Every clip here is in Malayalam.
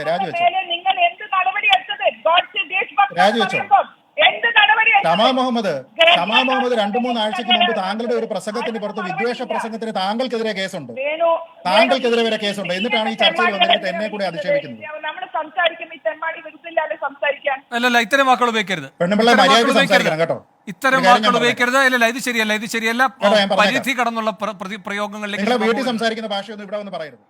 എടുത്തെ രാജിവെച്ചോ? വെച്ചോ എന്ത് നടപടി എടുത്തത്? മുഹമ്മദ് തമാ മുഹമ്മദ് രണ്ടു മൂന്ന് ആഴ്ചക്ക് മുമ്പ് താങ്കളുടെ ഒരു പ്രസംഗത്തിന് പുറത്ത് വിദ്വേഷ പ്രസംഗത്തിന് താങ്കൾക്കെതിരെ കേസുണ്ട്. താങ്കൾക്കെതിരെ വരെ കേസുണ്ട്. എന്നിട്ടാണ് ഈ ചർച്ചയിൽ വന്നിട്ട് എന്നെ കൂടി അധിക്ഷേപിക്കുന്നത്. നമ്മൾ സംസാരിക്കുമ്പോൾ തെമ്മാടി വിരുദ്ധില്ലാതെ സംസാരിക്കാൻ? അല്ലല്ല ഇത്തരം വാക്കുകൾ ഉപയോഗിക്കരുത്. മര്യാദയ്ക്ക് വാക്കുകൾ സംസാരിക്കണം ഉപയോഗിക്കരുത്. കേട്ടോ ഇത്തരം വാക്കുകൾ ഉപയോഗിക്കരുത്. ഇല്ലല്ല ഇത് ശരിയല്ല ഇത് ശരിയല്ല. പരിധി കടന്നുള്ള പ്രയോഗങ്ങളിലേക്ക് വീട്ടിൽ സംസാരിക്കുന്ന ഭാഷയൊന്നും ഇവിടെ ഒന്ന് പറയരുത്.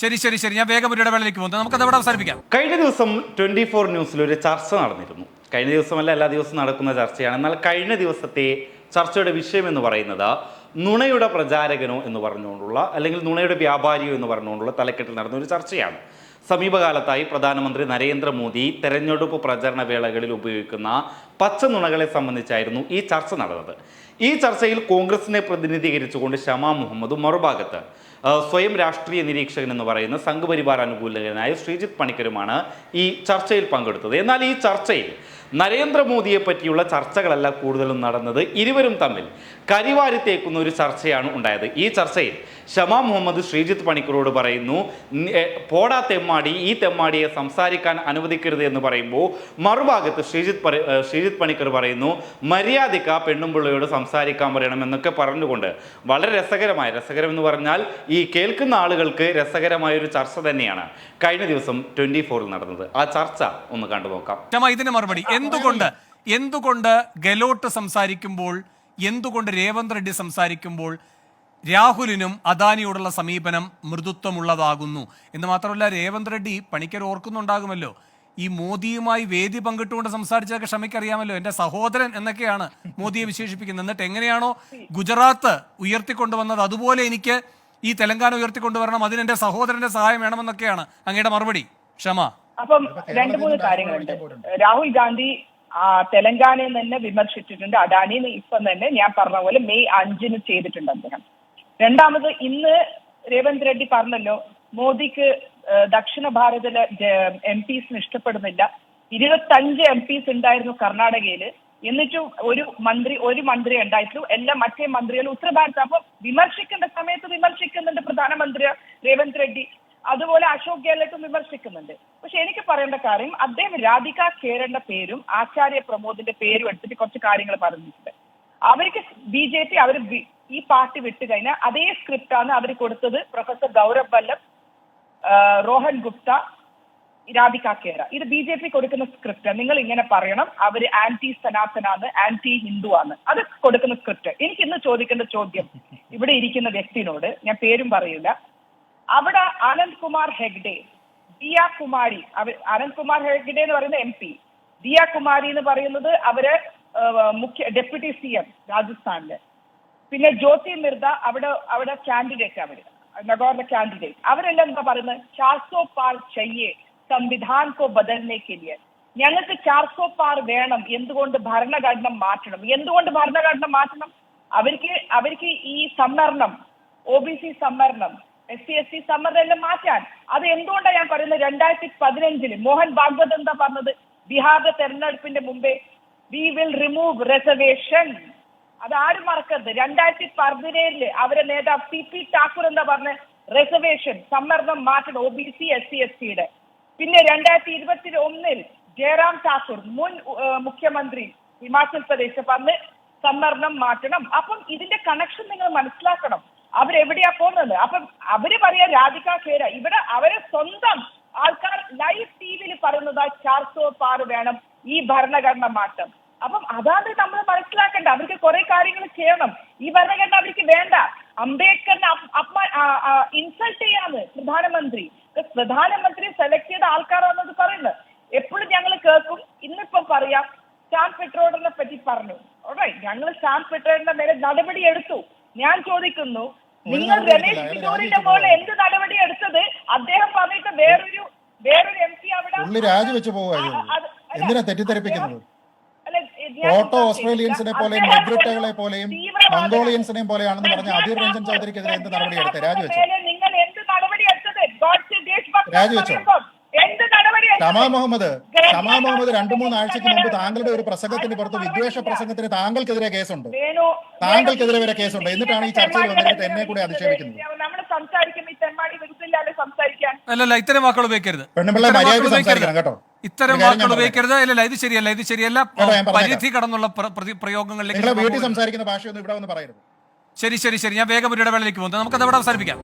ശരി ശരി ശരി. ഞാൻ വേഗം ഒരു ഇടവേളയിലേക്ക് പോകുന്നത് നമുക്കത് അവിടെ അവസാനിപ്പിക്കാം. കഴിഞ്ഞ ദിവസം ട്വന്റി ഫോർ ന്യൂസിൽ ഒരു ചർച്ച നടന്നിരുന്നു. കഴിഞ്ഞ ദിവസമല്ല എല്ലാ ദിവസവും നടക്കുന്ന ചർച്ചയാണ്. എന്നാൽ കഴിഞ്ഞ ദിവസത്തെ ചർച്ചയുടെ വിഷയം എന്ന് പറയുന്നത് നുണയുടെ പ്രചാരകനോ എന്ന് പറഞ്ഞുകൊണ്ടുള്ള അല്ലെങ്കിൽ നുണയുടെ വ്യാപാരിയോ എന്ന് പറഞ്ഞുകൊണ്ടുള്ള തലക്കെട്ടിൽ നടന്ന ഒരു ചർച്ചയാണ്. സമീപകാലത്തായി പ്രധാനമന്ത്രി നരേന്ദ്രമോദി തെരഞ്ഞെടുപ്പ് പ്രചരണ വേളകളിൽ ഉപയോഗിക്കുന്ന പച്ച നുണകളെ സംബന്ധിച്ചായിരുന്നു ഈ ചർച്ച നടന്നത്. ഈ ചർച്ചയിൽ കോൺഗ്രസിനെ പ്രതിനിധീകരിച്ചുകൊണ്ട് ഷമാ മുഹമ്മദും മറുഭാഗത്ത് സ്വയം രാഷ്ട്രീയ നിരീക്ഷകൻ എന്ന് പറയുന്ന സംഘപരിവാർ അനുകൂലകനായ ശ്രീജിത്ത് പണിക്കരുമാണ് ഈ ചർച്ചയിൽ പങ്കെടുത്തത്. എന്നാൽ ഈ ചർച്ചയിൽ നരേന്ദ്രമോദിയെ പറ്റിയുള്ള ചർച്ചകളല്ല കൂടുതലും നടന്നത് ഇരുവരും തമ്മിൽ കരിവാരി തേക്കുന്ന ഒരു ചർച്ചയാണ് ഉണ്ടായത്. ഈ ചർച്ചയിൽ ഷമാ മുഹമ്മദ് ശ്രീജിത്ത് പണിക്കരോട് പറയുന്നു പോടാ തെമ്മാടി ഈ തെമ്മാടിയെ സംസാരിക്കാൻ അനുവദിക്കരുത് എന്ന് പറയുമ്പോൾ മറുഭാഗത്ത് ശ്രീജിത്ത് ശ്രീജിത്ത് പണിക്കർ പറയുന്നു മര്യാദയ്ക്ക് ആ പെണ്ണുമ്പിള്ളയോട് സംസാരിക്കാൻ പറയണം എന്നൊക്കെ പറഞ്ഞുകൊണ്ട് വളരെ രസകരമായ രസകരം എന്ന് പറഞ്ഞാൽ ഈ കേൾക്കുന്ന ആളുകൾക്ക് രസകരമായ ഒരു ചർച്ച തന്നെയാണ്. കഴിഞ്ഞ ദിവസം ട്വന്റി ഫോറിൽ നടന്നത്. ആ ചർച്ച ഒന്ന് കണ്ടു നോക്കാം മറുപടി. എന്തുകൊണ്ട്? എന്തുകൊണ്ട് ഗെലോട്ട് സംസാരിക്കുമ്പോൾ എന്തുകൊണ്ട് രേവന്ത് റെഡ്ഡി സംസാരിക്കുമ്പോൾ രാഹുലിനും അദാനിയോടുള്ള സമീപനം മൃദുത്വമുള്ളതാകുന്നു? എന്ന് മാത്രമല്ല രേവന്ത് റെഡ്ഡി പണിക്കർ ഓർക്കുന്നുണ്ടാകുമല്ലോ. ഈ മോദിയുമായി വേദി പങ്കിട്ടുകൊണ്ട് സംസാരിച്ചതൊക്കെ ക്ഷമയ്ക്കറിയാമല്ലോ. എന്റെ സഹോദരൻ എന്നൊക്കെയാണ് മോദിയെ വിശേഷിപ്പിക്കുന്നത്. എന്നിട്ട് എങ്ങനെയാണോ ഗുജറാത്ത് ഉയർത്തിക്കൊണ്ടുവന്നത്? അതുപോലെ എനിക്ക് ഈ തെലങ്കാന ഉയർത്തിക്കൊണ്ടുവരണം. അതിന് എന്റെ സഹോദരന്റെ സഹായം വേണമെന്നൊക്കെയാണ് അങ്ങയുടെ മറുപടി. ക്ഷമ. അപ്പം രണ്ട് മൂന്ന് കാര്യങ്ങളുണ്ട്. രാഹുൽ ഗാന്ധി തെലങ്കാനയിൽ തന്നെ വിമർശിച്ചിട്ടുണ്ട്. അഡാനി ഇപ്പം തന്നെ ഞാൻ പറഞ്ഞ പോലെ മെയ് അഞ്ചിന് ചെയ്തിട്ടുണ്ട് അദ്ദേഹം. രണ്ടാമത് ഇന്ന് രേവന്ത് റെഡ്ഡി പറഞ്ഞല്ലോ മോദിക്ക് ദക്ഷിണ ഭാരതിലെ എം പിസിന് ഇഷ്ടപ്പെടുന്നില്ല. ഇരുപത്തഞ്ച് എം പിസ് ഉണ്ടായിരുന്നു കർണാടകയിൽ. എന്നിട്ടും ഒരു മന്ത്രി ഒരു മന്ത്രി ഉണ്ടായിട്ടുള്ളൂ. എല്ലാ മറ്റേ മന്ത്രികളും ഉത്തരഭാരത. അപ്പൊ വിമർശിക്കേണ്ട സമയത്ത് വിമർശിക്കുന്നുണ്ട് പ്രധാനമന്ത്രി രേവന്ത് റെഡ്ഡി. അതുപോലെ അശോക് ഗെഹ്ലോട്ടും വിമർശിക്കുന്നുണ്ട്. പക്ഷെ എനിക്ക് പറയേണ്ട കാര്യം അദ്ദേഹം രാധിക കേരന്റെ പേരും ആചാര്യ പ്രമോദിന്റെ പേരും എടുത്തിട്ട് കുറച്ച് കാര്യങ്ങൾ പറഞ്ഞിട്ടുണ്ട്. അവർക്ക് ബി ജെ പി അവർ ഈ പാർട്ടി വിട്ടു കഴിഞ്ഞാൽ അതേ സ്ക്രിപ്റ്റാണ് അവർ കൊടുത്തത് പ്രൊഫസർ ഗൗരവ് വല്ലഭ് റോഹൻ ഗുപ്ത രാധിക കേര. ഇത് ബി ജെ പി കൊടുക്കുന്ന സ്ക്രിപ്റ്റ്. നിങ്ങൾ ഇങ്ങനെ പറയണം. അവർ ആന്റി സനാതനാണ് ആന്റി ഹിന്ദു ആണ്. അത് കൊടുക്കുന്ന സ്ക്രിപ്റ്റ്. എനിക്ക് ഇന്ന് ചോദിക്കേണ്ട ചോദ്യം ഇവിടെ ഇരിക്കുന്ന വ്യക്തിനോട് ഞാൻ പേരും പറയില്ല. അവിടെ അനന്ത് കുമാർ ഹെഗ്ഡെ ദിയ കുമാരി അനന്ത് കുമാർ ഹെഗ്ഡെ എന്ന് പറയുന്ന എം പി ദിയ കുമാരി എന്ന് പറയുന്നത് അവർ മുഖ്യ ഡെപ്യൂട്ടി സി എം രാജസ്ഥാനിൽ. പിന്നെ ജ്യോതി മിർദ അവിടെ അവിടെ കാൻഡിഡേറ്റ് അവർ നഗോറിലെ കാൻഡിഡേറ്റ് അവരെല്ലാം എന്താ പറയുന്നത്? ചാർസോ പാർ ചെയ്യേ സംവിധാൻ കോ ലിയെ. ഞങ്ങൾക്ക് ചാർസോ പാർ വേണം. എന്തുകൊണ്ട് ഭരണഘടന മാറ്റണം? എന്തുകൊണ്ട് ഭരണഘടന മാറ്റണം? അവർക്ക് അവർക്ക് ഈ സംവരണം ഒ ബി സി സംവരണം എസ് സി എസ് ടി സമ്മർദ്ദം മാറ്റാൻ. അത് എന്തുകൊണ്ടാണ് ഞാൻ പറയുന്നത്? രണ്ടായിരത്തി പതിനഞ്ചിൽ മോഹൻ ഭാഗവത് എന്താ പറഞ്ഞത്? ബീഹാറിന്റെ തെരഞ്ഞെടുപ്പിന്റെ മുമ്പേ വി വിൽ റിമൂവ് റിസർവേഷൻ അത് ആരും മറക്കരുത്. രണ്ടായിരത്തി പതിനേഴിൽ അവരെ നേതാവ് സി പി ഠാക്കൂർ എന്താ പറഞ്ഞ? റിസർവേഷൻ സമ്മർദ്ദം മാറ്റണം. O B C S C S ടിയുടെ പിന്നെ രണ്ടായിരത്തി ഇരുപത്തി ഒന്നിൽ ജയറാം ഠാക്കൂർ മുൻ മുഖ്യമന്ത്രി ഹിമാചൽ പ്രദേശ് പറഞ്ഞ് സമ്മർദ്ദം മാറ്റണം. അപ്പം ഇതിന്റെ കണക്ഷൻ നിങ്ങൾ മനസ്സിലാക്കണം. അവരെവിടെയാ പോകുന്നത്? അപ്പം അവർ പറയാ രാധിക ഖേര ഇവിടെ അവരെ സ്വന്തം ആൾക്കാർ ലൈവ് ടി വിയിൽ പറയുന്നതാ ചാർസോ പാറ് വേണം ഈ ഭരണഘടന മാറ്റം. അപ്പം അതാണ് നമ്മൾ മനസ്സിലാക്കേണ്ട അവർക്ക് കുറെ കാര്യങ്ങൾ ചെയ്യണം. ഈ ഭരണഘടന അവർക്ക് വേണ്ട. അംബേദ്കറിനെ ഇൻസൾട്ട് ചെയ്യാന്ന് പ്രധാനമന്ത്രി. പ്രധാനമന്ത്രി സെലക്ട് ചെയ്ത ആൾക്കാരാണെന്നത് പറയുന്നത്. എപ്പോഴും ഞങ്ങൾ കേൾക്കും. ഇന്നിപ്പം പറയാം സ്റ്റാം പെട്രോളിനെ പറ്റി പറഞ്ഞു. ഞങ്ങൾ സ്റ്റാം പെട്രോളിന്റെ മേലെ നടപടി എടുത്തു. ഞാൻ ചോദിക്കുന്നു നിങ്ങൾ രമേശ്. അയാൾ പോലെ എന്ത് നടപടി എടുത്തത്? അദ്ദേഹം പറഞ്ഞിട്ട് വേറൊരു വേറൊരു എം പി അവിടെ രാജിവെച്ച് എന്തിനാ തെറ്റിദ്ധരിപ്പിക്കുന്നത്? ഓട്ടോ ഓസ്ട്രേലിയൻസിനെ പോലെയും നെഗ്രിറ്റകളെ പോലെയും മംഗോളിയൻസിനെ മംഗോളിയൻസിനെയും പോലെയാണെന്ന് പറഞ്ഞ അധീർ രഞ്ജൻ ചൗധരിക്കെതിരെ എന്ത് നടപടി എടുത്തേ? രാജിവെച്ചോ നിങ്ങൾ എന്ത് നടപടി എടുത്തത്? രാജിവെച്ചു രാജിവെച്ചോ? ഷമാ മുഹമ്മദ് ഷമാ മുഹമ്മദ് രണ്ടു മൂന്ന് ആഴ്ചക്ക് മുമ്പ് താങ്കളുടെ ഒരു പ്രസംഗത്തിന് പുറത്ത് വിദ്വേഷ പ്രസംഗത്തിന് താങ്കൾക്കെതിരെ കേസുണ്ട്. താങ്കൾക്കെതിരെ വരെ കേസുണ്ട്. എന്നിട്ടാണ് ഈ ചർച്ചയിൽ വന്നിട്ട് എന്നെ കൂടെ അധിക്ഷേപിക്കുന്നത്. നമ്മൾ സംസാരിക്കുമ്പോൾ ഈ തെമ്മാടി സംസാരിക്കാൻ? അല്ലല്ല ഇത്തരം വാക്കുകൾ ഉപയോഗിക്കരുത്. പെണ്ണുപിള്ള സംസാരിക്കണം. കേട്ടോ. ഇത്തരം വാക്കുകൾ ഉപയോഗിക്കരുത്. അല്ലല്ല ഇത് ശരിയല്ല ഇത് ശരിയല്ല. പരിധി കടന്നുള്ള പ്രയോഗങ്ങളിലേക്ക് വീട്ടിൽ സംസാരിക്കുന്ന ഭാഷയൊന്നും ഇവിടെ ഒന്ന് പറയരുത്. ശരി ശരി ശരി. ഞാൻ വേഗം ഒരു ഇടവേളയിലേക്ക് പോകുന്നത് നമുക്കത് അവിടെ അവസാനിപ്പിക്കാം.